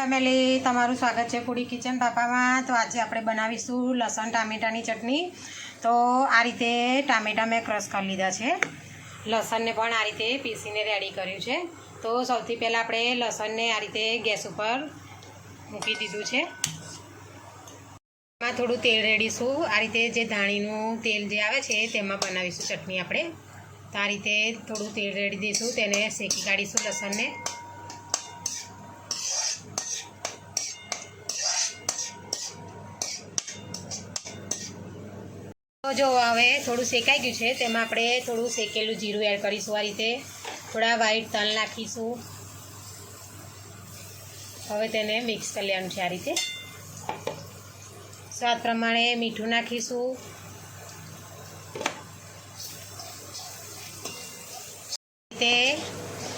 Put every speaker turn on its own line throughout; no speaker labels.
Family, તમારું સ્વાગત છે ફૂડી કિચન પાપામાં તો આજે આપણે બનાવીશું લસણ ટામેટાની ચટણી. તો આ રીતે ટામેટા મેં ક્રશ કરી લીધા છે. લસણને પણ આ રીતે પીસીને રેડી કર્યું છે. તો સૌથી પહેલાં આપણે લસણને આ રીતે ગેસ ઉપર મૂકી દીધું છે. એમાં થોડું તેલ રેડીશું. આ રીતે જે ધાણીનું તેલ જે આવે છે, તેમાં બનાવીશું ચટણી આપણે. તો આ રીતે થોડું તેલ રેડી દઈશું, તેને શેકી કાઢીશું લસણને. તો જો હવે થોડું શેકાઈ ગયું છે, તેમાં આપણે થોડું શેકેલું જીરું એડ કરીશું આ રીતે. થોડા વ્હાઈટ તલ નાખીશું. હવે તેને મિક્સ કરી લેવાનું છે આ રીતે. સ્વાદ પ્રમાણે મીઠું નાખીશું. તે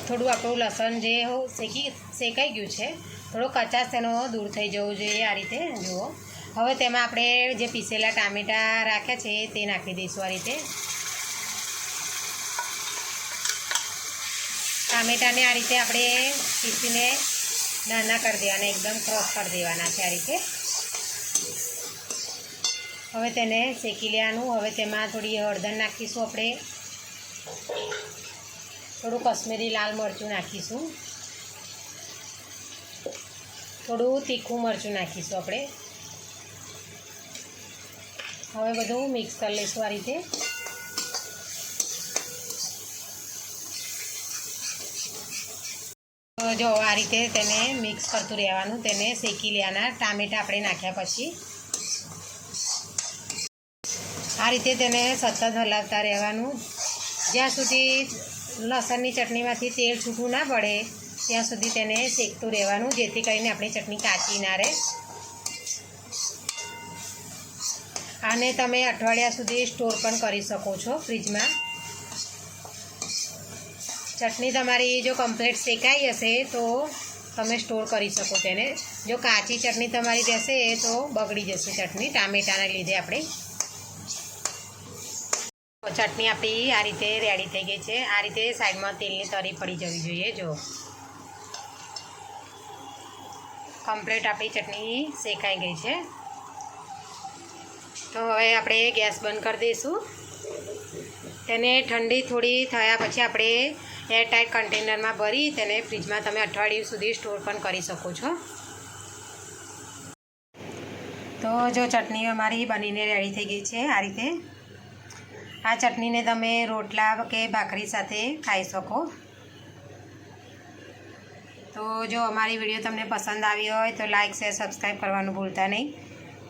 થોડું આપણું લસણ જે શેકી, શેકાઈ ગયું છે, થોડો કચાશ તેનો દૂર થઈ જવું જોઈએ આ રીતે, જુઓ. હવે તેમાં આપણે જે પીસેલા ટામેટાં રાખ્યા છે, તે નાખી દઈશું આ રીતે. ટામેટાને આ રીતે આપણે પીસીને નાના કરી દેવાના, એકદમ ક્રોસ કરી દેવાના છે આ રીતે. હવે તેને શેકી લેવાનું. હવે તેમાં થોડી હળદર નાખીશું આપણે. થોડું કશ્મીરી લાલ મરચું નાખીશું. થોડું તીખું મરચું નાખીશું આપણે. હવે બધું મિક્સ કરી લઈશું આ રીતે. જો આ રીતે તેને મિક્સ કરતું રહેવાનું, તેને શેકી લેવાના ટામેટાં આપણે નાખ્યા પછી. આ રીતે તેને સતત હલાવતા રહેવાનું. જ્યાં સુધી લસણની ચટણીમાંથી તેલ છૂટું ના પડે, ત્યાં સુધી તેને શેકતું રહેવાનું, જેથી કરીને આપણી ચટણી કાચી ના રહે. આને તમે અઠવાડિયા સુધી સ્ટોર પણ કરી શકો છો ફ્રીજમાં. ચટણી તમારી જો કમ્પ્લીટ શેકાઈ હશે તો તમે સ્ટોર કરી શકો તેને. જો કાચી ચટણી તમારી રહેશે તો બગડી જશે ચટણી ટામેટાના લીધે આપણે. ચટણી આપણી આ રીતે રેડી થઈ ગઈ છે. આ રીતે સાઈડમાં તેલની તરી પડી જવી જોઈએ, જો. કમ્પ્લીટ આપણી ચટણી શેકાઈ ગઈ છે. તો હવે આપણે ગેસ બંધ કરી દઈશું. તેને ઠંડી થોડી થયા પછી આપણે એરટાઈટ કન્ટેનરમાં ભરી તેને ફ્રીજમાં તમે અઠવાડિયું સુધી સ્ટોર પણ કરી શકો છો. તો જો ચટણી અમારી બનીને રેડી થઈ ગઈ છે આ રીતે. આ ચટણીને તમે રોટલા કે ભાખરી સાથે ખાઈ શકો. તો જો અમારી વીડિયો તમને પસંદ આવી હોય તો લાઇક શેર સબસ્ક્રાઈબ કરવાનું ભૂલતા નહીં.